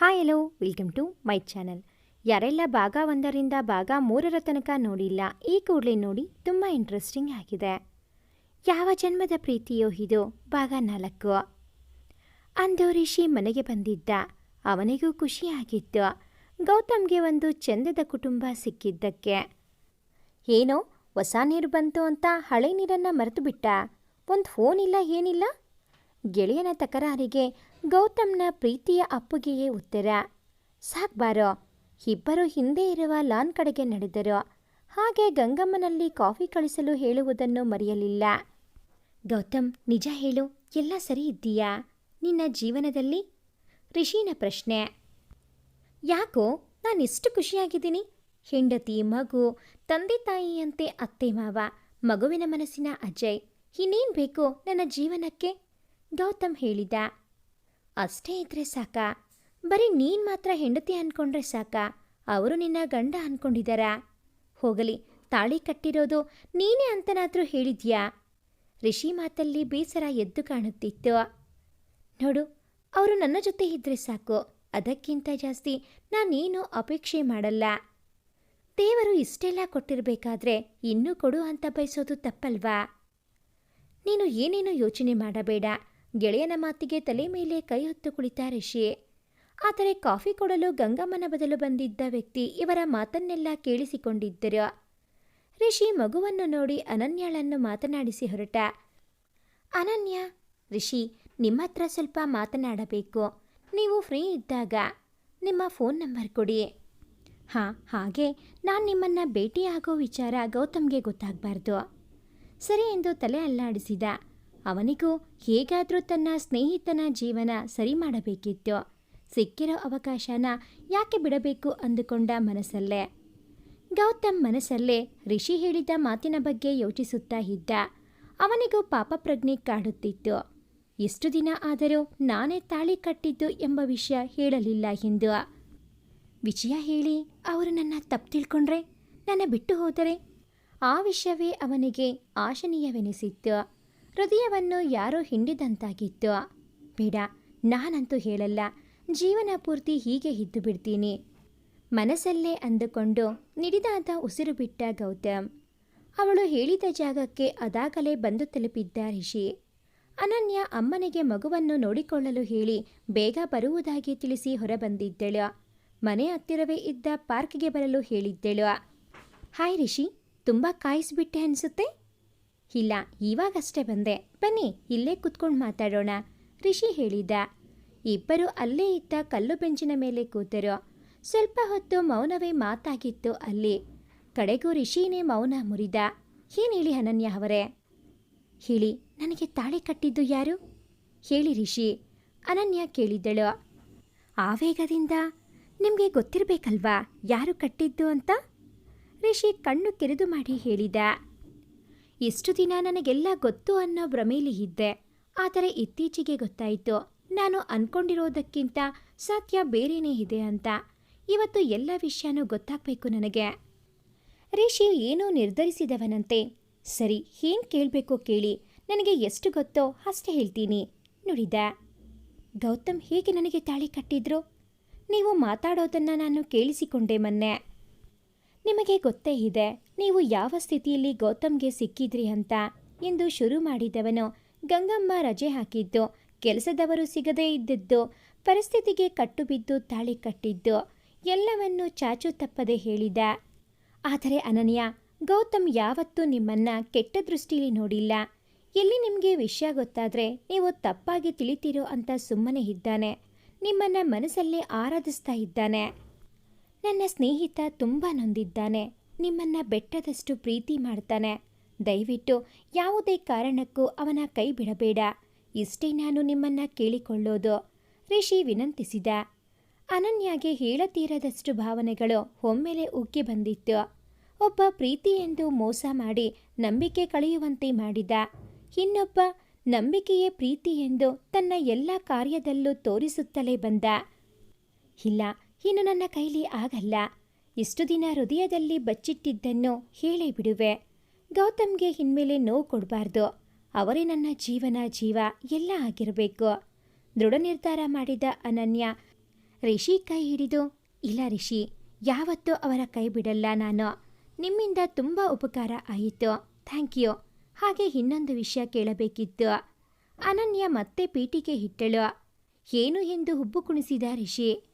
Hi hello welcome to my channel ಯಾರೆಲ್ಲ ಭಾಗ ಒಂದರಿಂದ ಭಾಗ ಮೂರರ ತನಕ ನೋಡಿಲ್ಲ, ಈ ಕೂಡಲೇ ನೋಡಿ ತುಂಬ ಇಂಟ್ರೆಸ್ಟಿಂಗ್ ಆಗಿದೆ. ಯಾವ ಜನ್ಮದ ಪ್ರೀತಿಯೋ ಇದು? ಭಾಗ ನಾಲ್ಕು. ಅಂದು ಋಷಿ ಮನೆಗೆ ಬಂದಿದ್ದ. ಅವನಿಗೂ ಖುಷಿಯಾಗಿತ್ತು ಗೌತಮ್ಗೆ ಒಂದು ಚಂದದ ಕುಟುಂಬ ಸಿಕ್ಕಿದ್ದಕ್ಕೆ. ಏನೋ, ಹೊಸ ನೀರು ಬಂತು ಅಂತ ಹಳೆ ನೀರನ್ನು ಮರೆತು ಬಿಟ್ಟ. ಒಂದು ಫೋನ್ ಇಲ್ಲ, ಏನಿಲ್ಲ? ಗೆಳೆಯನ ತಕರಾರಿಗೆ ಗೌತಮ್ನ ಪ್ರೀತಿಯ ಅಪ್ಪುಗೆಯೇ ಉತ್ತರ. ಸಾಕ್ಬಾರೋ ಇಬ್ಬರು ಹಿಂದೆ ಇರುವ ಲಾನ್ ಕಡೆಗೆ ನಡೆದರು. ಹಾಗೆ ಗಂಗಮ್ಮನಲ್ಲಿ ಕಾಫಿ ಕಳಿಸಲು ಹೇಳುವುದನ್ನು ಮರೆಯಲಿಲ್ಲ. ಗೌತಮ್, ನಿಜ ಹೇಳು, ಎಲ್ಲ ಸರಿ ಇದ್ದೀಯಾ? ನಿನ್ನ ಜೀವನದಲ್ಲಿ? ಋಷಿನ ಪ್ರಶ್ನೆ. ಯಾಕೋ ನಾನಿಷ್ಟು ಖುಷಿಯಾಗಿದ್ದೀನಿ. ಹೆಂಡತಿ, ಮಗು, ತಂದೆ ತಾಯಿಯಂತೆ ಅತ್ತೆ ಮಾವ, ಮಗುವಿನ ಮನಸ್ಸಿನ ಅಜಯ್, ಇನ್ನೇನು ಬೇಕು ನನ್ನ ಜೀವನಕ್ಕೆ? ಗೌತಮ್ ಹೇಳಿದ. ಅಷ್ಟೇ ಇದ್ರೆ ಸಾಕ. ಬರೀ ನೀನು ಮಾತ್ರ ಹೆಂಡತಿ ಅನ್ಕೊಂಡ್ರೆ ಸಾಕ. ಅವರು ನಿನ್ನ ಗಂಡ ಅನ್ಕೊಂಡಿದ್ದಾರಾ ಹೋಗಲಿ, ತಾಳಿ ಕಟ್ಟಿರೋದು ನೀನೇ ಅಂತನಾದರೂ ಹೇಳಿದ್ಯಾ? ಋಷಿ ಮಾತಲ್ಲಿ ಬೇಸರ ಎದ್ದು ಕಾಣುತ್ತಿತ್ತು. ನೋಡು, ಅವರು ನನ್ನ ಜೊತೆ ಇದ್ರೆ ಸಾಕು. ಅದಕ್ಕಿಂತ ಜಾಸ್ತಿ ನಾನೇನು ಅಪೇಕ್ಷೆ ಮಾಡಲ್ಲ. ದೇವರು ಇಷ್ಟೆಲ್ಲ ಕೊಟ್ಟಿರಬೇಕಾದ್ರೆ ಇನ್ನೂ ಕೊಡು ಅಂತ ಬಯಸೋದು ತಪ್ಪಲ್ವಾ? ನೀನು ಏನೇನು ಯೋಚನೆ ಮಾಡಬೇಡ. ಗೆಳೆಯನ ಮಾತಿಗೆ ತಲೆ ಮೇಲೆ ಕೈ ಹೊತ್ತು ಕುಳಿತ ರಿಷಿ. ಆದರೆ ಕಾಫಿ ಕೊಡಲು ಗಂಗಮ್ಮನ ಬದಲು ಬಂದಿದ್ದ ವ್ಯಕ್ತಿ ಇವರ ಮಾತನ್ನೆಲ್ಲ ಕೇಳಿಸಿಕೊಂಡಿದ್ದರು. ರಿಷಿ ಮಗುವನ್ನು ನೋಡಿ ಅನನ್ಯಳನ್ನು ಮಾತನಾಡಿಸಿ ಹೊರಟ. ಅನನ್ಯ, ರಿಷಿ, ನಿಮ್ಮ ಹತ್ರ ಸ್ವಲ್ಪ ಮಾತನಾಡಬೇಕು. ನೀವು ಫ್ರೀ ಇದ್ದಾಗ ನಿಮ್ಮ ಫೋನ್ ನಂಬರ್ ಕೊಡಿ. ಹಾಂ, ಹಾಗೆ. ನಾನು ನಿಮ್ಮನ್ನು ಭೇಟಿಯಾಗೋ ವಿಚಾರ ಗೌತಮ್ಗೆ ಗೊತ್ತಾಗಬಾರ್ದು. ಸರಿ ಎಂದು ತಲೆ ಅಲ್ಲಾಡಿಸಿದ. ಅವನಿಗೂ ಹೇಗಾದರೂ ತನ್ನ ಸ್ನೇಹಿತನ ಜೀವನ ಸರಿ ಮಾಡಬೇಕಿತ್ತು. ಸಿಕ್ಕಿರೋ ಅವಕಾಶನ ಯಾಕೆ ಬಿಡಬೇಕು ಅಂದುಕೊಂಡ ಮನಸ್ಸಲ್ಲೇ. ಗೌತಮ್ ಮನಸ್ಸಲ್ಲೇ ಋಷಿ ಹೇಳಿದ ಮಾತಿನ ಬಗ್ಗೆ ಯೋಚಿಸುತ್ತಾ ಇದ್ದ. ಅವನಿಗೂ ಪಾಪ ಪ್ರಜ್ಞೆ ಕಾಡುತ್ತಿತ್ತು. ಎಷ್ಟು ದಿನ ಆದರೂ ನಾನೇ ತಾಳಿ ಕಟ್ಟಿದ್ದು ಎಂಬ ವಿಷಯ ಹೇಳಲಿಲ್ಲ ಎಂದು ವಿಜಯ ಹೇಳಿ ಅವರು ನನ್ನ ತಪ್ಪು ತಿಳ್ಕೊಂಡ್ರೆ, ನನ್ನ ಬಿಟ್ಟು ಹೋದರೆ? ಆ ವಿಷಯವೇ ಅವನಿಗೆ ಆಶನೀಯವೆನಿಸಿತ್ತು. ಹೃದಯವನ್ನು ಯಾರೋ ಹಿಂಡಿದಂತಾಗಿತ್ತು. ಬೇಡ, ನಾನಂತೂ ಹೇಳಲ್ಲ. ಜೀವನ ಪೂರ್ತಿ ಹೀಗೆ ಇದ್ದು ಬಿಡ್ತೀನಿ. ಮನಸ್ಸಲ್ಲೇ ಅಂದುಕೊಂಡು ನಿಡಿದಾದ ಉಸಿರು ಬಿಟ್ಟ ಗೌತಮ್. ಅವಳು ಹೇಳಿದ ಜಾಗಕ್ಕೆ ಅದಾಗಲೇ ಬಂದು ತಲುಪಿದ್ದ ರಿಷಿ. ಅನನ್ಯ ಅಮ್ಮನಿಗೆ ಮಗುವನ್ನು ನೋಡಿಕೊಳ್ಳಲು ಹೇಳಿ ಬೇಗ ಬರುವುದಾಗಿ ತಿಳಿಸಿ ಹೊರಬಂದಿದ್ದಳು. ಮನೆ ಹತ್ತಿರವೇ ಇದ್ದ ಪಾರ್ಕ್ಗೆ ಬರಲು ಹೇಳಿದ್ದಳು. ಹಾಯ್ ರಿಷಿ, ತುಂಬ ಕಾಯಿಸ್ಬಿಟ್ಟೆ ಅನಿಸುತ್ತೆ? ಇಲ್ಲ, ಇವಾಗಷ್ಟೇ ಬಂದೆ. ಬನ್ನಿ, ಇಲ್ಲೇ ಕುತ್ಕೊಂಡು ಮಾತಾಡೋಣ, ರಿಷಿ ಹೇಳಿದ. ಇಬ್ಬರು ಅಲ್ಲೇ ಇದ್ದ ಕಲ್ಲು ಬೆಂಚಿನ ಮೇಲೆ ಕೂತರು. ಸ್ವಲ್ಪ ಹೊತ್ತು ಮೌನವೇ ಮಾತಾಗಿತ್ತು ಅಲ್ಲಿ. ಕಡೆಗೂ ರಿಷಿನೇ ಮೌನ ಮುರಿದ. ಏನು ಹೇಳಿ ಅನನ್ಯ ಅವರೇ? ಹೇಳಿ, ನನಗೆ ತಾಳೆ ಕಟ್ಟಿದ್ದು ಯಾರು? ಹೇಳಿ ರಿಷಿ. ಅನನ್ಯ ಕೇಳಿದ್ದಳು ಆವೇಗದಿಂದ, ನಿಮಗೆ ಗೊತ್ತಿರಬೇಕಲ್ವಾ ಯಾರು ಕಟ್ಟಿದ್ದು ಅಂತ? ರಿಷಿ ಕಣ್ಣು ಕೆರೆದು ಮಾಡಿ ಹೇಳಿದ. ಇಷ್ಟು ದಿನ ನನಗೆಲ್ಲ ಗೊತ್ತು ಅನ್ನೋ ಭ್ರಮೇಲಿ ಇದ್ದೆ. ಆದರೆ ಇತ್ತೀಚೆಗೆ ಗೊತ್ತಾಯಿತು. ನಾನು ಅನ್ಕೊಂಡಿರೋದಕ್ಕಿಂತ ಸತ್ಯ ಬೇರೇನೇ ಇದೆ ಅಂತ. ಇವತ್ತು ಎಲ್ಲ ವಿಷಯನೂ ಗೊತ್ತಾಗಬೇಕು ನನಗೆ. ರಿಷಿ ಏನೋ ನಿರ್ಧರಿಸಿದವನಂತೆ. ಸರಿ, ಏನು ಕೇಳಬೇಕು ಕೇಳಿ. ನನಗೆ ಎಷ್ಟು ಗೊತ್ತೋ ಅಷ್ಟೇ ಹೇಳ್ತೀನಿ. ನುಡಿದ ಗೌತಮ್ ಹೇಗೆ ನನಗೆ ತಾಳಿ ಕಟ್ಟಿದ್ರು? ನೀವು ಮಾತಾಡೋದನ್ನು ನಾನು ಕೇಳಿಸಿಕೊಂಡೆ ಮೊನ್ನೆ. ನಿಮಗೆ ಗೊತ್ತೇ ಇದೆ. ನೀವು ಯಾವ ಸ್ಥಿತಿಯಲ್ಲಿ ಗೌತಮ್ಗೆ ಸಿಕ್ಕಿದ್ರಿ ಅಂತ ಎಂದು ಶುರು ಮಾಡಿದವನು ಗಂಗಮ್ಮ ರಜೆ ಹಾಕಿದ್ದು. ಕೆಲಸದವರು ಸಿಗದೇ ಇದ್ದಿದ್ದು, ಪರಿಸ್ಥಿತಿಗೆ ಕಟ್ಟುಬಿದ್ದು ತಾಳಿ ಕಟ್ಟಿದ್ದು, ಎಲ್ಲವನ್ನೂ ಚಾಚು ತಪ್ಪದೆ ಹೇಳಿದ. ಆದರೆ ಅನನ್ಯ, ಗೌತಮ್ ಯಾವತ್ತೂ ನಿಮ್ಮನ್ನ ಕೆಟ್ಟ ದೃಷ್ಟಿಲಿ ನೋಡಿಲ್ಲ. ಎಲ್ಲಿ ನಿಮಗೆ ವಿಷಯ ಗೊತ್ತಾದ್ರೆ ನೀವು ತಪ್ಪಾಗಿ ತಿಳಿತೀರೋ ಅಂತ ಸುಮ್ಮನೆ ಇದ್ದಾನೆ. ನಿಮ್ಮನ್ನ ಮನಸ್ಸಲ್ಲೇ ಆರಾಧಿಸ್ತಾ ಇದ್ದಾನೆ. ನನ್ನ ಸ್ನೇಹಿತ ತುಂಬ ನೊಂದಿದ್ದಾನೆ. ನಿಮ್ಮನ್ನ ಬೆಟ್ಟದಷ್ಟು ಪ್ರೀತಿ ಮಾಡ್ತಾನೆ. ದಯವಿಟ್ಟು ಯಾವುದೇ ಕಾರಣಕ್ಕೂ ಅವನ ಕೈ ಬಿಡಬೇಡ. ಇಷ್ಟೇ ನಾನು ನಿಮ್ಮನ್ನ ಕೇಳಿಕೊಳ್ಳೋದು. ರಿಷಿ ವಿನಂತಿಸಿದ. ಅನನ್ಯಾಗೆ ಹೇಳತೀರದಷ್ಟು ಭಾವನೆಗಳು ಒಮ್ಮೆಲೆ ಉಕ್ಕಿ ಬಂದಿತ್ತು. ಒಬ್ಬ ಪ್ರೀತಿ ಎಂದು ಮೋಸ ಮಾಡಿ ನಂಬಿಕೆ ಕಳೆಯುವಂತೆ ಮಾಡಿದ. ಇನ್ನೊಬ್ಬ ನಂಬಿಕೆಯೇ ಪ್ರೀತಿ ಎಂದು ತನ್ನ ಎಲ್ಲ ಕಾರ್ಯದಲ್ಲೂ ತೋರಿಸುತ್ತಲೇ ಬಂದ. ಇಲ್ಲ, ಇನ್ನು ನನ್ನ ಕೈಲಿ ಆಗಲ್ಲ. ಇಷ್ಟು ದಿನ ಹೃದಯದಲ್ಲಿ ಬಚ್ಚಿಟ್ಟಿದ್ದನ್ನು ಹೇಳೇ ಬಿಡುವೆ. ಗೌತಮ್ಗೆ ಹಿನ್ಮೇಲೆ ನೋವು ಕೊಡಬಾರ್ದು. ಅವರೇ ನನ್ನ ಜೀವನ ಜೀವ, ಎಲ್ಲ ಆಗಿರಬೇಕು. ದೃಢ ನಿರ್ಧಾರ ಮಾಡಿದ ಅನನ್ಯ, ರಿಷಿ ಕೈ ಹಿಡಿದು, ಇಲ್ಲ ರಿಷಿ, ಯಾವತ್ತೂ ಅವರ ಕೈ ಬಿಡಲ್ಲ ನಾನು. ನಿಮ್ಮಿಂದ ತುಂಬ ಉಪಕಾರ ಆಯಿತು. Thank you. ಹಾಗೆ ಇನ್ನೊಂದು ವಿಷಯ ಕೇಳಬೇಕಿತ್ತು. ಅನನ್ಯ ಮತ್ತೆ ಪೀಟಿಗೆ ಹಿಟ್ಟಳು. ಏನು ಎಂದು ಹುಬ್ಬು ಕುಣಿಸಿದ ರಿಷಿ?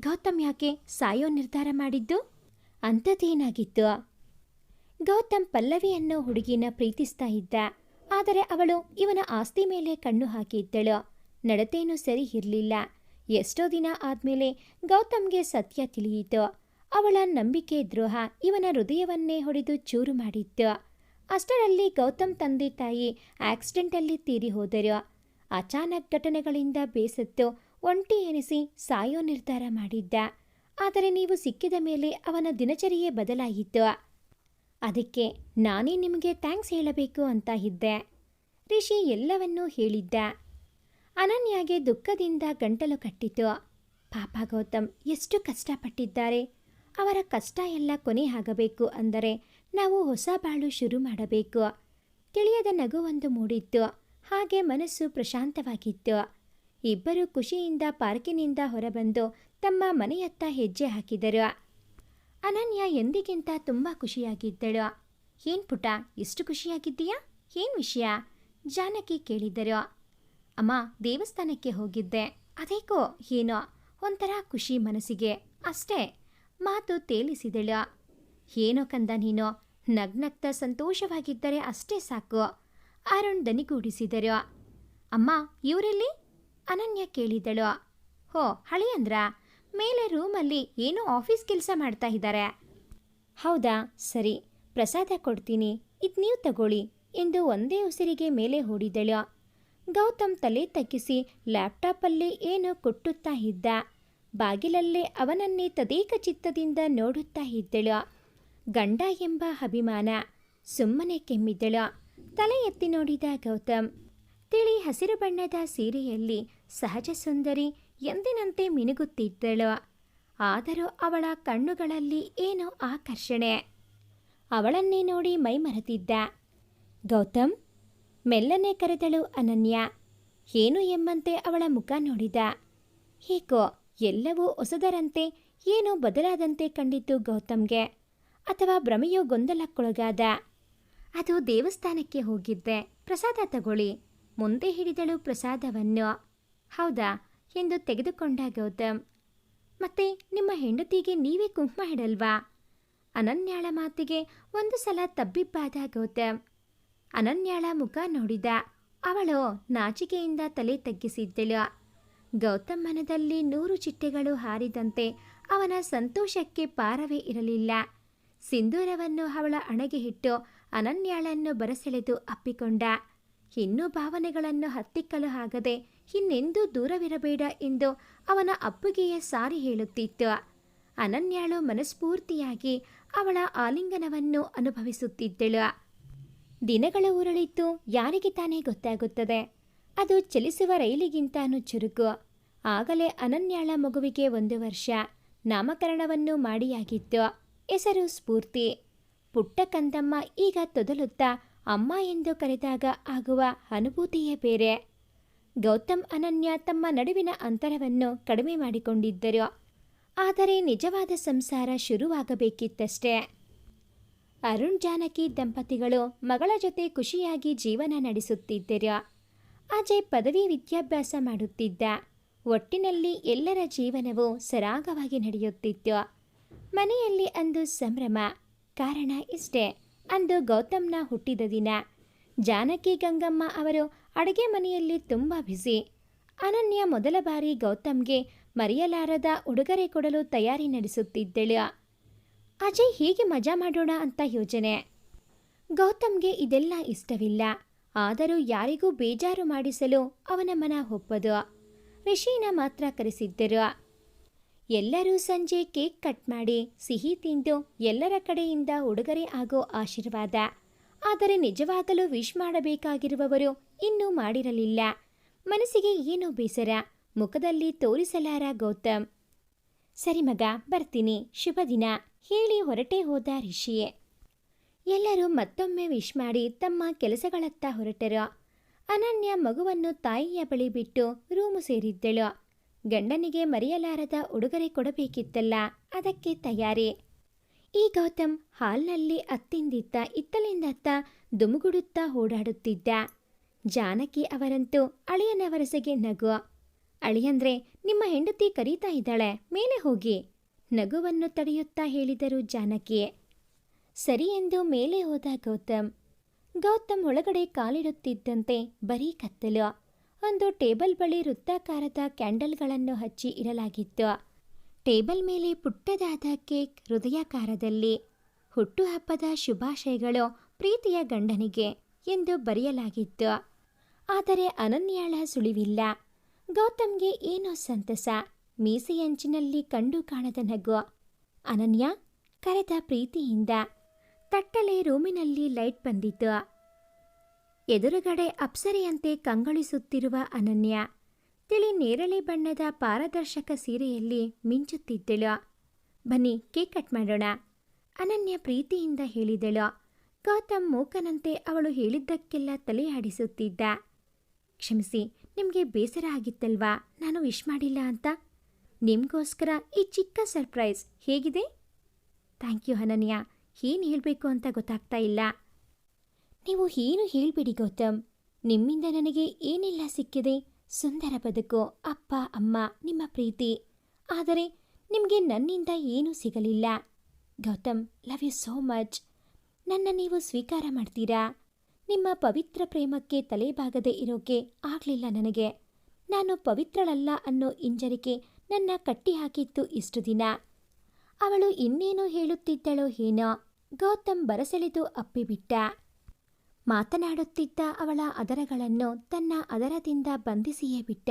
ಗೌತಮ್ ಯಾಕೆ ಸಾಯೋ ನಿರ್ಧಾರ ಮಾಡಿದ್ದು? ಅಂಥದ್ದೇನಾಗಿತ್ತು ಗೌತಮ್ ಪಲ್ಲವಿ ಅನ್ನೋ ಹುಡುಗಿನ ಪ್ರೀತಿಸ್ತಾ ಇದ್ದ. ಆದರೆ ಅವಳು ಇವನ ಆಸ್ತಿ ಮೇಲೆ ಕಣ್ಣು ಹಾಕಿದ್ದಳು. ನಡತೇನೂ ಸರಿ ಇರಲಿಲ್ಲ. ಎಷ್ಟೋ ದಿನ ಆದ್ಮೇಲೆ ಗೌತಮ್ಗೆ ಸತ್ಯ ತಿಳಿಯಿತು. ಅವಳ ನಂಬಿಕೆ ದ್ರೋಹ ಇವನ ಹೃದಯವನ್ನೇ ಹೊಡೆದು ಚೂರು ಮಾಡಿತ್ತು. ಅಷ್ಟರಲ್ಲಿ ಗೌತಮ್ ತಂದೆ ತಾಯಿ ಆಕ್ಸಿಡೆಂಟಲ್ಲಿ ತೀರಿ ಹೋದರು. ಅಚಾನಕ್ ಘಟನೆಗಳಿಂದ ಬೇಸತ್ತು ಒಂಟಿ ಎನಿಸಿ ಸಾಯೋ ನಿರ್ಧಾರ ಮಾಡಿದ್ದ. ಆದರೆ ನೀವು ಸಿಕ್ಕಿದ ಮೇಲೆ ಅವನ ದಿನಚರಿಯೇ ಬದಲಾಯಿತು. ಅದಕ್ಕೆ ನಾನೇ ನಿಮಗೆ ಥ್ಯಾಂಕ್ಸ್ ಹೇಳಬೇಕು ಅಂತ ಇದ್ದೆ. ರಿಷಿ ಎಲ್ಲವನ್ನೂ ಹೇಳಿದ್ದ. ಅನನ್ಯಾಗೆ ದುಃಖದಿಂದ ಗಂಟಲು ಕಟ್ಟಿತು. ಪಾಪ ಗೌತಮ್, ಎಷ್ಟು ಕಷ್ಟಪಟ್ಟಿದ್ದಾರೆ. ಅವರ ಕಷ್ಟ ಎಲ್ಲ ಕೊನೆ ಆಗಬೇಕು ಅಂದರೆ ನಾವು ಹೊಸ ಬಾಳು ಶುರು ಮಾಡಬೇಕು. ತಿಳಿಯದ ನಗುವೊಂದು ಮೂಡಿತ್ತು. ಹಾಗೆ ಮನಸ್ಸು ಪ್ರಶಾಂತವಾಗಿತ್ತು. ಇಬ್ಬರು ಖುಷಿಯಿಂದ ಪಾರ್ಕಿನಿಂದ ಹೊರಬಂದು ತಮ್ಮ ಮನೆಯತ್ತ ಹೆಜ್ಜೆ ಹಾಕಿದರು. ಅನನ್ಯ ಎಂದಿಗಿಂತ ತುಂಬ ಖುಷಿಯಾಗಿದ್ದಳು. ಏನ್ ಪುಟ ಎಷ್ಟು ಖುಷಿಯಾಗಿದ್ದೀಯಾ? ಏನ್ ವಿಷಯ? ಜಾನಕಿ ಕೇಳಿದರು. ಅಮ್ಮ, ದೇವಸ್ಥಾನಕ್ಕೆ ಹೋಗಿದ್ದೆ. ಅದೇಕೋ, ಏನೋ, ಒಂಥರ ಖುಷಿ ಮನಸ್ಸಿಗೆ. ಅಷ್ಟೇ, ಮಾತು ತೇಲಿಸಿದಳು. ಏನೋ ಕಂದ ನೀನು, ನಗ್ನಗ್ತ ಸಂತೋಷವಾಗಿದ್ದರೆ ಅಷ್ಟೇ ಸಾಕು, ಅರುಣ್ ದನಿಗೂಡಿಸಿದರು. ಅಮ್ಮ, ಇವರೆಲ್ಲಿ? ಅನನ್ಯ ಕೇಳಿದಳು. ಹೋ, ಹಳೆಯಂದ್ರ, ಮೇಲೆ ರೂಮಲ್ಲಿ ಏನೋ ಆಫೀಸ್ ಕೆಲಸ ಮಾಡ್ತಾ ಇದ್ದಾರೆ. ಹೌದಾ, ಸರಿ, ಪ್ರಸಾದ ಕೊಡ್ತೀನಿ, ಇದು ನೀವು ತಗೊಳ್ಳಿ, ಎಂದು ಒಂದೇ ಉಸಿರಿಗೆ ಮೇಲೆ ಹೂಡಿದಳು. ಗೌತಮ್ ತಲೆ ತಗ್ಗಿಸಿ ಲ್ಯಾಪ್ಟಾಪಲ್ಲಿ ಏನೋ ಕೊಟ್ಟುತ್ತಾ ಇದ್ದ. ಬಾಗಿಲಲ್ಲೇ ಅವನನ್ನೇ ತದೇಕ ಚಿತ್ತದಿಂದ ನೋಡುತ್ತಾ ಇದ್ದಳು. ಗಂಡ ಎಂಬ ಅಭಿಮಾನ ಸುಮ್ಮನೆ ಕೆಮ್ಮಿದ್ದಳು. ತಲೆ ಎತ್ತಿ ನೋಡಿದ ಗೌತಮ್ ತಿಳಿ ಹಸಿರು ಬಣ್ಣದ ಸೀರೆಯಲ್ಲಿ ಸಹಜ ಸುಂದರಿ ಎಂದಿನಂತೆ ಮಿನುಗುತ್ತಿದ್ದಳು. ಆದರೂ ಅವಳ ಕಣ್ಣುಗಳಲ್ಲಿ ಏನೋ ಆಕರ್ಷಣೆ. ಅವಳನ್ನೇ ನೋಡಿ ಮೈಮರೆತಿದ್ದ. ಗೌತಮ್, ಮೆಲ್ಲನೆ ಕರೆದಳು ಅನನ್ಯ, ಏನು ಎಂಬಂತೆ ಅವಳ ಮುಖ ನೋಡಿದ. ಹೇಗೋ, ಎಲ್ಲವೂ ಹೊಸದರಂತೆ, ಏನೋ ಬದಲಾದಂತೆ ಕಂಡಿತು ಗೌತಮ್ಗೆ. ಅಥವಾ ಭ್ರಮೆಯೋ ಗೊಂದಲಕ್ಕೊಳಗಾದ. ಅದು ದೇವಸ್ಥಾನಕ್ಕೆ ಹೋಗಿದ್ದೆ. ಪ್ರಸಾದ ತಗೊಳ್ಳಿ. ಮುಂದೆ ಹಿಡಿದಳು ಪ್ರಸಾದವನ್ನು. ಹೌದಾ? ಎಂದು ತೆಗೆದುಕೊಂಡ ಗೌತಮ್ ಮತ್ತೆ ನಿಮ್ಮ ಹೆಂಡತಿಗೆ ನೀವೇ ಕುಂಕುಮ ಇಡಲ್ವಾ? ಅನನ್ಯಾಳ ಮಾತಿಗೆ ಒಂದು ಸಲ ತಬ್ಬಿಬ್ಬಾದ ಗೌತಮ್ ಅನನ್ಯಾಳ ಮುಖ ನೋಡಿದ. ಅವಳು ನಾಚಿಕೆಯಿಂದ ತಲೆ ತಗ್ಗಿಸಿದ್ದಳು. ಗೌತಮ್ ಮನದಲ್ಲಿ ನೂರು ಚಿಟ್ಟೆಗಳು ಹಾರಿದಂತೆ ಅವನ ಸಂತೋಷಕ್ಕೆ ಪಾರವೇ ಇರಲಿಲ್ಲ. ಸಿಂಧೂರವನ್ನು ಅವಳ ಅಣಗೆ ಇಟ್ಟು ಅನನ್ಯಾಳನ್ನು ಬರಸೆಳೆದು ಅಪ್ಪಿಕೊಂಡ. ಇನ್ನೂ ಭಾವನೆಗಳನ್ನು ಹತ್ತಿಕ್ಕಲು ಆಗದೆ ಇನ್ನೆಂದೂ ದೂರವಿರಬೇಡ ಎಂದು ಅವನ ಅಪ್ಪುಗೆಯ ಸಾರಿ ಹೇಳುತ್ತಿತ್ತು. ಅನನ್ಯಾಳು ಮನಸ್ಫೂರ್ತಿಯಾಗಿ ಅವಳ ಆಲಿಂಗನವನ್ನು ಅನುಭವಿಸುತ್ತಿದ್ದಳು. ದಿನಗಳ ಉರುಳಿತ್ತು ಯಾರಿಗೆ ತಾನೇ ಗೊತ್ತಾಗುತ್ತದೆ? ಅದು ಚಲಿಸುವ ರೈಲಿಗಿಂತಾನು ಚುರುಕು. ಆಗಲೇ ಅನನ್ಯಾಳ ಮಗುವಿಗೆ ಒಂದು ವರ್ಷ. ನಾಮಕರಣವನ್ನು ಮಾಡಿಯಾಗಿತ್ತು. ಹೆಸರು ಸ್ಫೂರ್ತಿ. ಪುಟ್ಟ ಕಂದಮ್ಮ ಈಗ ತೊದಲುತ್ತಾ ಅಮ್ಮ ಎಂದು ಕರೆದಾಗ ಆಗುವ ಅನುಭೂತಿಯೇ ಬೇರೆ. ಗೌತಮ್ ಅನನ್ಯ ತಮ್ಮ ನಡುವಿನ ಅಂತರವನ್ನು ಕಡಿಮೆ ಮಾಡಿಕೊಂಡಿದ್ದರು. ಆದರೆ ನಿಜವಾದ ಸಂಸಾರ ಶುರುವಾಗಬೇಕಿತ್ತಷ್ಟೇ. ಅರುಣ್ ಜಾನಕಿ ದಂಪತಿಗಳು ಮಗಳ ಜೊತೆ ಖುಷಿಯಾಗಿ ಜೀವನ ನಡೆಸುತ್ತಿದ್ದರು. ಅಜಯ್ ಪದವಿ ವಿದ್ಯಾಭ್ಯಾಸ ಮಾಡುತ್ತಿದ್ದ. ಒಟ್ಟಿನಲ್ಲಿ ಎಲ್ಲರ ಜೀವನವು ಸರಾಗವಾಗಿ ನಡೆಯುತ್ತಿತ್ತು. ಮನೆಯಲ್ಲಿ ಅಂದು ಸಂಭ್ರಮ. ಕಾರಣ ಇಷ್ಟೇ. ಅಂದು ಗೌತಮ್ನ ಹುಟ್ಟಿದ ದಿನ. ಜಾನಕಿ ಗಂಗಮ್ಮ ಅವರು ಅಡುಗೆ ಮನೆಯಲ್ಲಿ ತುಂಬ ಬ್ಯುಸಿ ಅನನ್ಯ ಮೊದಲ ಬಾರಿ ಗೌತಮ್ಗೆ ಮರೆಯಲಾರದ ಉಡುಗೊರೆ ಕೊಡಲು ತಯಾರಿ ನಡೆಸುತ್ತಿದ್ದಳು. ಅಜಯ್ ಹೀಗೆ ಮಜಾ ಮಾಡೋಣ ಅಂತ ಯೋಜನೆ ಗೌತಮ್ಗೆ ಇದೆಲ್ಲ ಇಷ್ಟವಿಲ್ಲ. ಆದರೂ ಯಾರಿಗೂ ಬೇಜಾರು ಮಾಡಿಸಲು ಅವನ ಮನ ಒಪ್ಪದು. ರಿಷಿನ ಮಾತ್ರ ಕರೆಸಿದ್ದರು. ಎಲ್ಲರೂ ಸಂಜೆ ಕೇಕ್ ಕಟ್ ಮಾಡಿ ಸಿಹಿ ತಿಂದು ಎಲ್ಲರ ಕಡೆಯಿಂದ ಉಡುಗೊರೆ ಆಗೋ ಆಶೀರ್ವಾದ. ಆದರೆ ನಿಜವಾಗಲೂ ವಿಶ್ ಮಾಡಬೇಕಾಗಿರುವವರು ಇನ್ನೂ ಮಾಡಿರಲಿಲ್ಲ. ಮನಸ್ಸಿಗೆ ಏನೋ ಬೇಸರ, ಮುಖದಲ್ಲಿ ತೋರಿಸಲಾರ ಗೌತಮ್. ಸರಿ ಮಗ, ಬರ್ತೀನಿ, ಶುಭ ದಿನ, ಹೇಳಿ ಹೊರಟೇ ಹೋದ ರಿಷಿಯೇ. ಎಲ್ಲರೂ ಮತ್ತೊಮ್ಮೆ ವಿಶ್ ಮಾಡಿ ತಮ್ಮ ಕೆಲಸಗಳತ್ತ ಹೊರಟರು. ಅನನ್ಯ ಮಗುವನ್ನು ತಾಯಿಯ ಬಳಿ ಬಿಟ್ಟು ರೂಮು ಸೇರಿದ್ದಳು. ಗಂಡನಿಗೆ ಮರೆಯಲಾರದ ಉಡುಗೊರೆ ಕೊಡಬೇಕಿತ್ತಲ್ಲ, ಅದಕ್ಕೆ ತಯಾರಿ. ಈ ಗೌತಮ್ ಹಾಲ್ನಲ್ಲಿ ಅತ್ತಿಂದಿತ್ತ ಇತ್ತಲಿಂದತ್ತ ದುಮುಗುಡುತ್ತಾ ಓಡಾಡುತ್ತಿದ್ದ. ಜಾನಕಿ ಅವರಂತೂ ಅಳಿಯನವರಸೆಗೆ ನಗು ಅಳಿಯಂದ್ರೆ ನಿಮ್ಮ ಹೆಂಡತಿ ಕರೀತಾ ಇದ್ದಾಳೆ, ಮೇಲೆ ಹೋಗಿ, ನಗುವನ್ನು ತಡೆಯುತ್ತಾ ಹೇಳಿದರು ಜಾನಕಿ. ಸರಿ ಎಂದು ಮೇಲೆ ಹೋದ ಗೌತಮ್. ಗೌತಮ್ ಒಳಗಡೆ ಕಾಲಿಡುತ್ತಿದ್ದಂತೆ ಬರೀ ಕತ್ತಲು. ಒಂದು ಟೇಬಲ್ ಬಳಿ ವೃತ್ತಾಕಾರದ ಕ್ಯಾಂಡಲ್ಗಳನ್ನು ಹಚ್ಚಿ ಇಡಲಾಗಿತ್ತು. ಟೇಬಲ್ ಮೇಲೆ ಪುಟ್ಟದಾದ ಕೇಕ್ ಹೃದಯಾಕಾರದಲ್ಲಿ, ಹುಟ್ಟುಹಬ್ಬದ ಶುಭಾಶಯಗಳು ಪ್ರೀತಿಯ ಗಂಡನಿಗೆ ಎಂದು ಬರೆಯಲಾಗಿತ್ತು. ಆದರೆ ಅನನ್ಯಾಳ ಸುಳಿವಿಲ್ಲ. ಗೌತಮ್ಗೆ ಏನೋ ಸಂತಸ, ಮೀಸೆಯಂಚಿನಲ್ಲಿ ಕಂಡು ಕಾಣದ ನಗು. ಅನನ್ಯ ಕರೆದ ಪ್ರೀತಿಯಿಂದ ತಟ್ಟಲೆ ರೂಮಿನಲ್ಲಿ ಲೈಟ್ ಬಂದಿತು ಎದುರುಗಡೆ ಅಪ್ಸರೆಯಂತೆ ಕಂಗೊಳಿಸುತ್ತಿರುವ ಅನನ್ಯ. ತಿಳಿ ನೇರಳೆ ಬಣ್ಣದ ಪಾರದರ್ಶಕ ಸೀರೆಯಲ್ಲಿ ಮಿಂಚುತ್ತಿದ್ದಳು. ಬನ್ನಿ, ಕೇಕ್ ಕಟ್ ಮಾಡೋಣ. ಅನನ್ಯ ಪ್ರೀತಿಯಿಂದ ಹೇಳಿದಳು. ಗೌತಮ್ ಮೂಕನಂತೆ ಅವಳು ಹೇಳಿದ್ದಕ್ಕೆಲ್ಲ ತಲೆಯಾಡಿಸುತ್ತಿದ್ದ ಕ್ಷಮಿಸಿ, ನಿಮಗೆ ಬೇಸರ ಆಗಿತ್ತಲ್ವಾ? ನಾನು ವಿಶ್ ಮಾಡಿಲ್ಲ ಅಂತ. ನಿಮಗೋಸ್ಕರ ಈ ಚಿಕ್ಕ ಸರ್ಪ್ರೈಸ್ ಹೇಗಿದೆ? Thank you Ananya. ಏನು ಹೇಳಬೇಕು ಅಂತ ಗೊತ್ತಾಗ್ತಾ ಇಲ್ಲ. ನೀವು ಏನು ಹೇಳ್ಬಿಡಿ ಗೌತಮ್? ನಿಮ್ಮಿಂದ ನನಗೆ ಏನೆಲ್ಲ ಸಿಕ್ಕಿದೆ? ಸುಂದರ ಬದುಕು, ಅಪ್ಪ, ಅಮ್ಮ, ನಿಮ್ಮ ಪ್ರೀತಿ. ಆದರೆ ನಿಮಗೆ ನನ್ನಿಂದ ಏನೂ ಸಿಗಲಿಲ್ಲ. Gautam, love you so much. ನನ್ನ ನೀವು ಸ್ವೀಕಾರ ಮಾಡ್ತೀರಾ? ನಿಮ್ಮ ಪವಿತ್ರ ಪ್ರೇಮಕ್ಕೆ ತಲೆಬಾಗದೆ ಇರೋಕೆ ಆಗಲಿಲ್ಲ ನನಗೆ. ನಾನು ಪವಿತ್ರಳಲ್ಲ ಅನ್ನೋ ಇಂಜರಿಕೆ ನನ್ನ ಕಟ್ಟಿಹಾಕಿತ್ತು ಇಷ್ಟು ದಿನ. ಅವಳು ಇನ್ನೇನೋ ಹೇಳುತ್ತಿದ್ದಳೋ ಏನೋ. ಗೌತಮ್ ಬರಸೆಳೆದು ಅಪ್ಪಿಬಿಟ್ಟ. ಮಾತನಾಡುತ್ತಿದ್ದ ಅವಳ ಅದರಗಳನ್ನು ತನ್ನ ಅದರದಿಂದ ಬಂಧಿಸಿಯೇ ಬಿಟ್ಟ.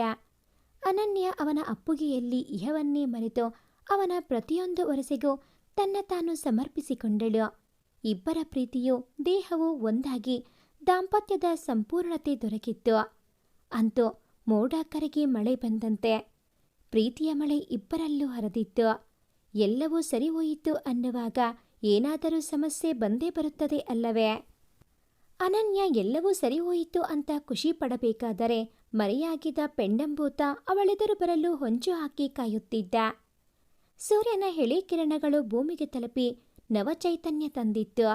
ಅನನ್ಯ ಅವನ ಅಪ್ಪುಗೆಯಲ್ಲಿ ಇಹವನ್ನೇ ಮರೆತು ಅವನ ಪ್ರತಿಯೊಂದು ವರಸೆಗೂ ತನ್ನ ತಾನು ಸಮರ್ಪಿಸಿಕೊಂಡಳು. ಇಬ್ಬರ ಪ್ರೀತಿಯು ದೇಹವು ಒಂದಾಗಿ ದಾಂಪತ್ಯದ ಸಂಪೂರ್ಣತೆ ದೊರಕಿತ್ತು. ಅಂತೂ ಮೋಡ ಕರಗಿ ಮಳೆ ಬಂದಂತೆ ಪ್ರೀತಿಯ ಮಳೆ ಇಬ್ಬರಲ್ಲೂ ಹರಿದಿತ್ತು. ಎಲ್ಲವೂ ಸರಿ ಹೋಯಿತು ಅನ್ನುವಾಗ ಏನಾದರೂ ಸಮಸ್ಯೆ ಬಂದೇ ಬರುತ್ತದೆ ಅಲ್ಲವೇ? ಅನನ್ಯ ಎಲ್ಲವೂ ಸರಿ ಹೋಯಿತು ಅಂತ ಖುಷಿ ಪಡಬೇಕಾದರೆ ಮರೆಯಾಗಿದ್ದ ಪೆಂಡಂಭೂತ ಅವಳೆದುರು ಬರಲು ಹೊಂಚು ಹಾಕಿ ಕಾಯುತ್ತಿದ್ದ. ಸೂರ್ಯನ ಹೆಳಿ ಕಿರಣಗಳು ಭೂಮಿಗೆ ತಲುಪಿ ನವಚೈತನ್ಯ ತಂದಿತ್ತು.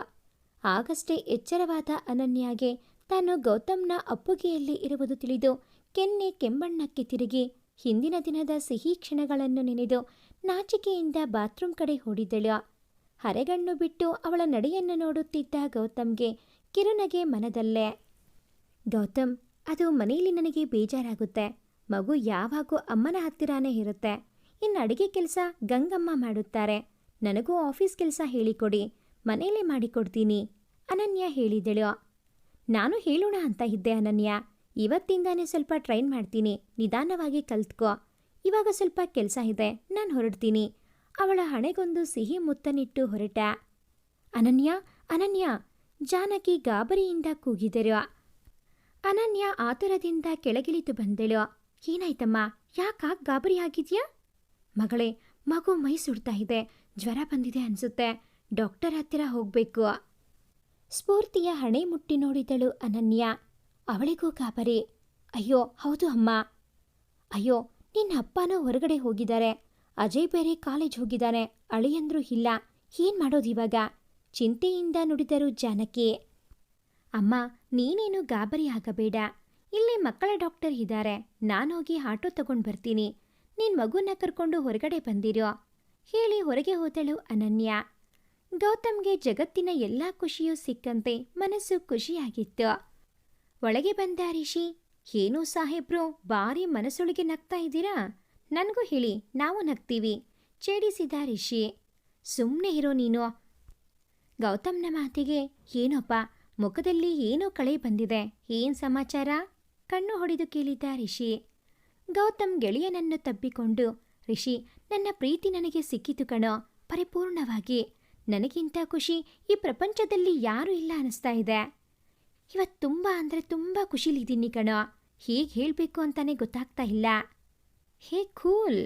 ಆಗಷ್ಟೇ ಎಚ್ಚರವಾದ ಅನನ್ಯಾಗೆ ತಾನು ಗೌತಮ್ನ ಅಪ್ಪುಗೆಯಲ್ಲಿ ಇರುವುದು ತಿಳಿದು ಕೆನ್ನೆ ಕೆಂಬಣ್ಣಕ್ಕೆ ತಿರುಗಿ ಹಿಂದಿನ ದಿನದ ಸಿಹಿ ಕ್ಷಣಗಳನ್ನು ನೆನೆದು ನಾಚಿಕೆಯಿಂದ ಬಾತ್ರೂಮ್ ಕಡೆ ಓಡಿದಳು. ಹರೆಗಣ್ಣು ಬಿಟ್ಟು ಅವಳ ನಡೆಯನ್ನು ನೋಡುತ್ತಿದ್ದ ಗೌತಮ್ಗೆ ಕಿರುನಗೆ ಮನದಲ್ಲೇ. ಗೌತಮ್, ಅದು ಮನೆಯಲ್ಲಿ ನನಗೆ ಬೇಜಾರಾಗುತ್ತೆ. ಮಗು ಯಾವಾಗೂ ಅಮ್ಮನ ಹತ್ತಿರಾನೇ ಇರುತ್ತೆ. ಇನ್ನು ಅಡುಗೆ ಕೆಲಸ ಗಂಗಮ್ಮ ಮಾಡುತ್ತಾರೆ. ನನಗೂ ಆಫೀಸ್ ಕೆಲಸ ಹೇಳಿಕೊಡಿ. ಮನೆಯಲ್ಲೇ ಮಾಡಿಕೊಡ್ತೀನಿ. ಅನನ್ಯ ಹೇಳಿದಳು. ನಾನು ಹೇಳೋಣ ಅಂತ ಇದ್ದೆ ಅನನ್ಯ. ಇವತ್ತಿಂದಾನೇ ಸ್ವಲ್ಪ ಟ್ರೈನ್ ಮಾಡ್ತೀನಿ. ನಿಧಾನವಾಗಿ ಕಲ್ತ್ಕೋ. ಇವಾಗ ಸ್ವಲ್ಪ ಕೆಲಸ ಇದೆ. ನಾನು ಹೊರಡ್ತೀನಿ. ಅವಳ ಹಣೆಗೊಂದು ಸಿಹಿ ಮುತ್ತನಿಟ್ಟು ಹೊರಟ. ಅನನ್ಯ ಅನನ್ಯ. ಜಾನಕಿ ಗಾಬರಿಯಿಂದ ಕೂಗಿದರು ಅನನ್ಯ ಆತುರದಿಂದ ಕೆಳಗಿಳಿದು ಬಂದಳು. ಏನಾಯ್ತಮ್ಮ, ಯಾಕ ಗಾಬರಿ ಆಗಿದ್ಯಾ ಮಗಳೇ, ಮಗು ಮೈ ಸುಡ್ತಾ ಇದೆ, ಜ್ವರ ಬಂದಿದೆ ಅನ್ಸುತ್ತೆ, ಡಾಕ್ಟರ್ ಹತ್ತಿರ ಹೋಗ್ಬೇಕು. ಸ್ಫೂರ್ತಿಯ ಹಣೆ ಮುಟ್ಟಿ ನೋಡಿದಳು ಅನನ್ಯ. ಅವಳಿಗೂ ಗಾಬರಿ. ಅಯ್ಯೋ, ಹೌದು ಅಮ್ಮ. ಅಯ್ಯೋ, ನಿನ್ನ ಅಪ್ಪನೂ ಹೊರಗಡೆ ಹೋಗಿದ್ದಾರೆ. ಅಜಯ್ ಬೇರೆ ಕಾಲೇಜ್ ಹೋಗಿದ್ದಾನೆ, ಅಳಿಯಂದ್ರೂ ಇಲ್ಲ. ಏನ್ ಮಾಡೋದಿವಾಗ ಚಿಂತೆಯಿಂದ ನುಡಿದರು ಜಾನಕಿ. ಅಮ್ಮ, ನೀನೇನು ಗಾಬರಿ ಆಗಬೇಡ. ಇಲ್ಲಿ ಮಕ್ಕಳ ಡಾಕ್ಟರ್ ಇದ್ದಾರೆ. ನಾನೋಗಿ ಆಟೋ ತಗೊಂಡು ಬರ್ತೀನಿ. ನಿನ್ ಮಗುನ ಕರ್ಕೊಂಡು ಹೊರಗಡೆ ಬಂದಿರೋ. ಹೇಳಿ ಹೊರಗೆ ಹೋದಳು ಅನನ್ಯ. ಗೌತಮ್ಗೆ ಜಗತ್ತಿನ ಎಲ್ಲ ಖುಷಿಯೂ ಸಿಕ್ಕಂತೆ ಮನಸ್ಸು ಖುಷಿಯಾಗಿತ್ತು. ಒಳಗೆ ಬಂದ ರಿಷಿ, ಏನು ಸಾಹೇಬ್ರು, ಭಾರಿ ಮನಸ್ಸೊಳಗೆ ನಗ್ತಾ ಇದ್ದೀರಾ? ನನಗೂ ಹೇಳಿ, ನಾವು ನಗ್ತೀವಿ, ಛೇಡಿಸಿದ ರಿಷಿ. ಸುಮ್ಮನೆ ಇರೋ ನೀನು ಗೌತಮ್ನ ಮಾತಿಗೆ, ಏನೋಪ್ಪ, ಮುಖದಲ್ಲಿ ಏನೋ ಕಳೆ ಬಂದಿದೆ. ಏನ್ ಸಮಾಚಾರ? ಕಣ್ಣು ಹೊಡೆದು ಕೇಳಿದ ರಿಷಿ, ಗೌತಮ್ ಗೆಳೆಯನನ್ನು ತಬ್ಬಿಕೊಂಡು, ರಿಷಿ, ನನ್ನ ಪ್ರೀತಿ ನನಗೆ ಸಿಕ್ಕಿತು ಕಣೋ, ಪರಿಪೂರ್ಣವಾಗಿ. ನನಗಿಂತ ಖುಷಿ ಈ ಪ್ರಪಂಚದಲ್ಲಿ ಯಾರೂ ಇಲ್ಲ ಅನಿಸ್ತಾ ಇದೆ. ಇವತ್ತು ತುಂಬ ಅಂದರೆ ತುಂಬ ಖುಷಿಲಿದ್ದೀನಿ ಕಣೋ. ಹೇಗೆ ಹೇಳಬೇಕು ಅಂತಾನೆ ಗೊತ್ತಾಗ್ತಾ ಇಲ್ಲ. Hey, cool.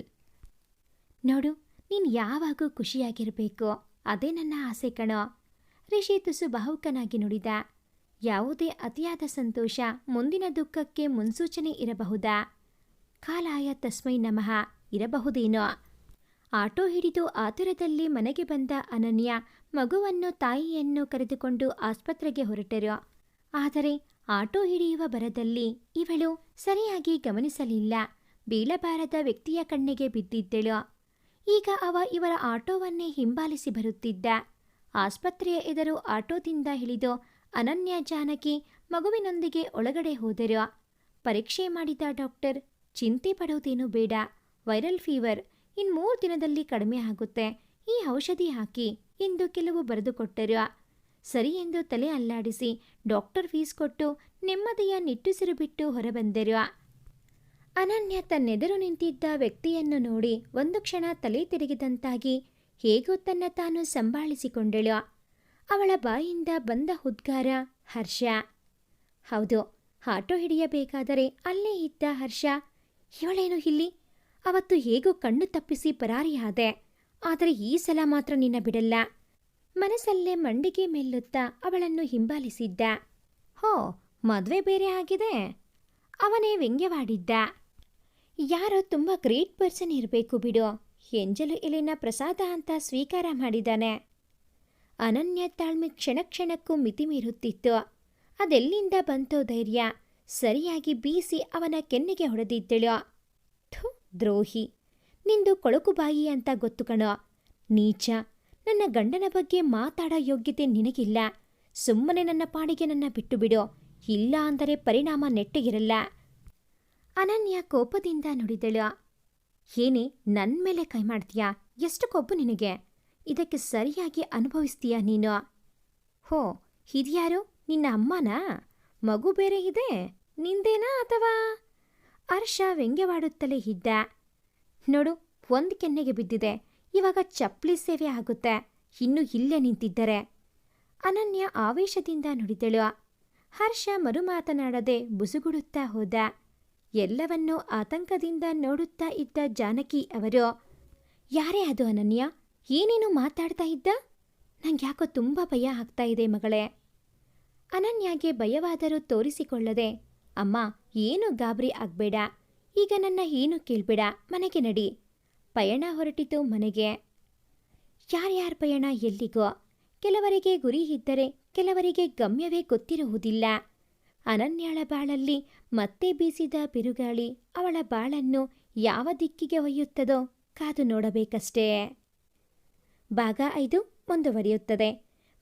ನೋಡು, ನೀನು ಯಾವಾಗೂ ಖುಷಿಯಾಗಿರಬೇಕು. ಅದೇ ನನ್ನ ಆಸೆ ಕಣೋ. ರಿಷಿ ತುಸು ಭಾವುಕನಾಗಿ ನುಡಿದ. ಯಾವುದೇ ಅತಿಯಾದ ಸಂತೋಷ ಮುಂದಿನ ದುಃಖಕ್ಕೆ ಮುನ್ಸೂಚನೆ ಇರಬಹುದಾ? ಕಾಲಾಯ ತಸ್ಮೈ ನಮಃ, ಇರಬಹುದೇನೋ? ಆಟೋ ಹಿಡಿದು ಆತುರದಲ್ಲಿ ಮನೆಗೆ ಬಂದ ಅನನ್ಯ ಮಗುವನ್ನು ತಾಯಿಯನ್ನು ಕರೆದುಕೊಂಡು ಆಸ್ಪತ್ರೆಗೆ ಹೊರಟರು. ಆದರೆ ಆಟೋ ಹಿಡಿಯುವ ಬರದಲ್ಲಿ ಇವಳು ಸರಿಯಾಗಿ ಗಮನಿಸಲಿಲ್ಲ. ಬೀಳಬಾರದ ವ್ಯಕ್ತಿಯ ಕಣ್ಣಿಗೆ ಬಿದ್ದಿದ್ದಳು. ಈಗ ಅವ ಇವರ ಆಟೋವನ್ನೇ ಹಿಂಬಾಲಿಸಿ ಬರುತ್ತಿದ್ದ. ಆಸ್ಪತ್ರೆಯ ಎದುರು ಆಟೋದಿಂದ ಇಳಿದು ಅನನ್ಯ ಜಾನಕಿ ಮಗುವಿನೊಂದಿಗೆ ಒಳಗಡೆ ಹೋದರು. ಪರೀಕ್ಷೆ ಮಾಡಿದ ಡಾಕ್ಟರ್, ಚಿಂತೆ ಪಡೋದೇನು ಬೇಡ, ವೈರಲ್ ಫೀವರ್, ಇನ್ ಮೂರು ದಿನದಲ್ಲಿ ಕಡಿಮೆ ಆಗುತ್ತೆ, ಈ ಔಷಧಿ ಹಾಕಿ, ಎಂದು ಕೆಲವು ಬರೆದುಕೊಟ್ಟರು ಸರಿ ಎಂದು ತಲೆ ಅಲ್ಲಾಡಿಸಿ ಡಾಕ್ಟರ್ ಫೀಸ್ ಕೊಟ್ಟು ನೆಮ್ಮದಿಯ ನಿಟ್ಟುಸಿರು ಬಿಟ್ಟು ಹೊರಬಂದರು. ಅನನ್ಯ ತನ್ನೆದುರು ನಿಂತಿದ್ದ ವ್ಯಕ್ತಿಯನ್ನು ನೋಡಿ ಒಂದು ಕ್ಷಣ ತಲೆ ತಿರುಗಿದಂತಾಗಿ ಹೇಗೋ ತನ್ನ ತಾನು ಸಂಭಾಳಿಸಿಕೊಂಡಳು. ಅವಳ ಬಾಯಿಂದ ಬಂದ ಉದ್ಗಾರ ಹರ್ಷ. ಹೌದು, ಆಟೋ ಹಿಡಿಯಬೇಕಾದರೆ ಅಲ್ಲೇ ಇದ್ದ ಹರ್ಷ, ಇವಳೇನು ಇಲ್ಲಿ? ಅವತ್ತು ಹೇಗೋ ಕಣ್ಣು ತಪ್ಪಿಸಿ ಪರಾರಿಯಾದೆ. ಆದರೆ ಈ ಸಲ ಮಾತ್ರ ನಿನ್ನ ಬಿಡಲ್ಲ. ಮನಸ್ಸಲ್ಲೇ ಮಂಡಿಗೆ ಮೆಲ್ಲುತ್ತಾ ಅವಳನ್ನು ಹಿಂಬಾಲಿಸಿದ್ದ. ಹೋ, ಮದುವೆ ಬೇರೆ ಆಗಿದೆ. ಅವನೇ ವ್ಯಂಗ್ಯವಾಡಿದ್ದ. ಯಾರೋ ತುಂಬ ಗ್ರೇಟ್ ಪರ್ಸನ್ ಇರಬೇಕು ಬಿಡು. ಎಂಜಲು ಎಲೆನ ಪ್ರಸಾದ ಅಂತ ಸ್ವೀಕಾರ ಮಾಡಿದ್ದಾನೆ. ಅನನ್ಯ ತಾಳ್ಮೆ ಕ್ಷಣ ಕ್ಷಣಕ್ಕೂ ಮಿತಿ ಮೀರುತ್ತಿತ್ತು ಅದೆಲ್ಲಿಂದ ಬಂತೋ ಧೈರ್ಯ, ಸರಿಯಾಗಿ ಬೀಸಿ ಅವನ ಕೆನ್ನೆಗೆ ಹೊಡೆದಿದ್ದಳು. ಥು, ದ್ರೋಹಿ! ನಿಂದು ಕೊಳಕು ಬಾಯಿ ಅಂತ ಗೊತ್ತು ಕಣೋ. ನೀಚ, ನನ್ನ ಗಂಡನ ಬಗ್ಗೆ ಮಾತಾಡೋ ಯೋಗ್ಯತೆ ನಿನಗಿಲ್ಲ. ಸುಮ್ಮನೆ ನನ್ನ ಪಾಡಿಗೆ ನನ್ನ ಬಿಟ್ಟು ಬಿಡು ಇಲ್ಲ ಅಂದರೆ ಪರಿಣಾಮ ನೆಟ್ಟಗಿರಲ್ಲ. ಅನನ್ಯ ಕೋಪದಿಂದ ನುಡಿದಳು. ಏನೇ ನನ್ನ ಮೇಲೆ ಕೈ ಮಾಡ್ತೀಯಾ? ಎಷ್ಟು ಕೊಬ್ಬು ನಿನಗೆ? ಇದಕ್ಕೆ ಸರಿಯಾಗಿ ಅನುಭವಿಸ್ತೀಯಾ ನೀನು? ಹೋ, ಇದ್ಯಾರು? ನಿನ್ನ ಅಮ್ಮನಾ? ಮಗು ಬೇರೆ ಇದೆ? ನಿಂದೇನಾ ಅಥವಾ? ಹರ್ಷ ವ್ಯಂಗ್ಯವಾಡುತ್ತಲೇ ಇದ್ದ. ನೋಡು, ಒಂದು ಕೆನ್ನೆಗೆ ಬಿದ್ದಿದೆ. ಇವಾಗ ಚಪ್ಪಲಿ ಸೇವೆ ಆಗುತ್ತೆ. ಇನ್ನು ಇಲ್ಲೇ ನಿಂತಿದ್ದರೆ. ಅನನ್ಯ ಆವೇಶದಿಂದ ನುಡಿದಳು. ಹರ್ಷ ಮರುಮಾತನಾಡದೆ ಬುಸುಗುಡುತ್ತಾ ಹೋದ. ಎಲ್ಲವನ್ನೂ ಆತಂಕದಿಂದ ನೋಡುತ್ತಾ ಇದ್ದ ಜಾನಕಿ ಅವರು, ಯಾರೇ ಅದು ಅನನ್ಯ? ಏನೇನು ಮಾತಾಡ್ತಾ ಇದ್ದ? ನಂಗ್ಯಾಕೋ ತುಂಬ ಭಯ ಆಗ್ತಾ ಇದೆ ಮಗಳೇ. ಅನನ್ಯಾಗೆ ಭಯವಾದರೂ ತೋರಿಸಿಕೊಳ್ಳದೆ, ಅಮ್ಮ, ಏನು ಗಾಬರಿ ಆಗ್ಬೇಡ. ಈಗ ನನ್ನ ಏನು ಕೇಳ್ಬೇಡ, ಮನೆಗೆ ನಡಿ. ಪಯಣ ಹೊರಟಿತು ಮನೆಗೆ. ಯಾರ್ಯಾರ ಪಯಣ ಎಲ್ಲಿಗೋ, ಕೆಲವರಿಗೆ ಗುರಿ ಇದ್ದರೆ ಕೆಲವರಿಗೆ ಗಮ್ಯವೇ ಗೊತ್ತಿರುವುದಿಲ್ಲ. ಅನನ್ಯಾಳ ಬಾಳಲ್ಲಿ ಮತ್ತೆ ಬೀಸಿದ ಬಿರುಗಾಳಿ ಅವಳ ಬಾಳನ್ನು ಯಾವ ದಿಕ್ಕಿಗೆ ಒಯ್ಯುತ್ತದೋ ಕಾದು ನೋಡಬೇಕಷ್ಟೇ. ಭಾಗ ಐದು ಮುಂದುವರಿಯುತ್ತದೆ.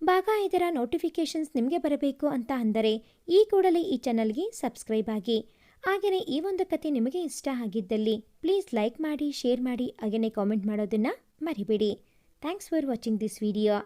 ಭಾಗ ಐದರ ನೋಟಿಫಿಕೇಷನ್ಸ್ ನಿಮಗೆ ಬರಬೇಕು ಅಂತ ಅಂದರೆ ಈ ಕೂಡಲೇ ಈ ಚಾನಲ್ಗೆ ಸಬ್ಸ್ಕ್ರೈಬ್ ಆಗಿ. ಹಾಗೆಯೇ ಈ ಒಂದು ಕತೆ ನಿಮಗೆ ಇಷ್ಟ ಆಗಿದ್ದಲ್ಲಿ ಪ್ಲೀಸ್ ಲೈಕ್ ಮಾಡಿ ಶೇರ್ ಮಾಡಿ, ಹಾಗೆಯೇ ಕಾಮೆಂಟ್ ಮಾಡೋದನ್ನು ಮರಿಬೇಡಿ. Thanks for watching this video